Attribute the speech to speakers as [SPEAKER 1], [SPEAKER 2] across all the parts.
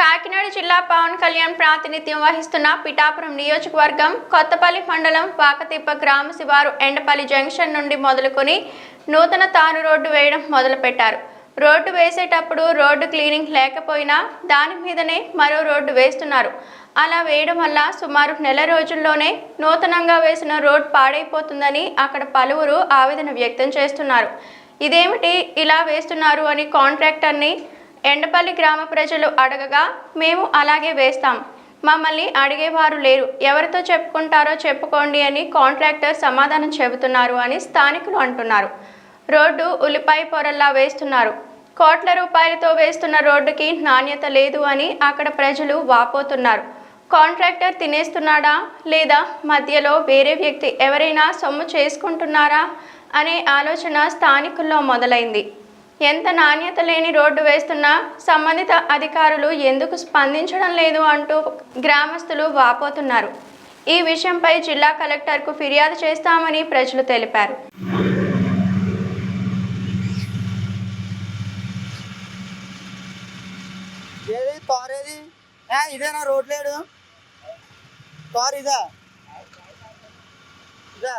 [SPEAKER 1] కాకినాడ జిల్లా పవన్ కళ్యాణ్ ప్రాతినిధ్యం వహిస్తున్న పిఠాపురం నియోజకవర్గం కొత్తపల్లి మండలం వాకతిప్ప గ్రామ శివారు ఎండపల్లి జంక్షన్ నుండి మొదలుకొని నూతన తాను రోడ్డు వేయడం మొదలుపెట్టారు. రోడ్డు వేసేటప్పుడు రోడ్డు క్లీనింగ్ లేకపోయినా దాని మీదనే మరో రోడ్డు వేస్తున్నారు. అలా వేయడం వల్ల సుమారు నెల రోజుల్లోనే నూతనంగా వేసిన రోడ్ పాడైపోతుందని అక్కడ పలువురు ఆవేదన వ్యక్తం చేస్తున్నారు. ఇదేమిటి ఇలా వేస్తున్నారు అని కాంట్రాక్టర్ని ఎండపల్లి గ్రామ ప్రజలు అడగగా మేము అలాగే వేస్తాం. మమ్మల్ని అడిగేవారు లేరు. ఎవరితో చెప్పుకుంటారో చెప్పుకోండి అని కాంట్రాక్టర్ సమాధానం చెబుతున్నారు అని స్థానికులు అంటున్నారు. రోడ్డు ఉల్లిపాయ పొరల్లా వేస్తున్నారు. కోట్ల రూపాయలతో వేస్తున్న రోడ్డుకి నాణ్యత లేదు అని అక్కడ ప్రజలు వాపోతున్నారు. కాంట్రాక్టర్ తినేస్తున్నాడా లేదా? మధ్యలో వేరే వ్యక్తి ఎవరైనా సొమ్ము చేసుకుంటున్నారా? అనే ఆలోచన స్థానికుల్లో మొదలైంది. ఎంత నాణ్యత లేని రోడ్డు వేస్తున్నా సంబంధిత అధికారులు ఎందుకు స్పందించడం లేదు అంటూ గ్రామస్తులు వాపోతున్నారు. ఈ విషయంపై జిల్లా కలెక్టర్కు ఫిర్యాదు చేస్తామని ప్రజలు తెలిపారు.
[SPEAKER 2] ఇదేనా? రోడ్ లేడు కార్ ఇదా? ఇదా?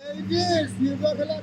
[SPEAKER 2] Elvis, you go to the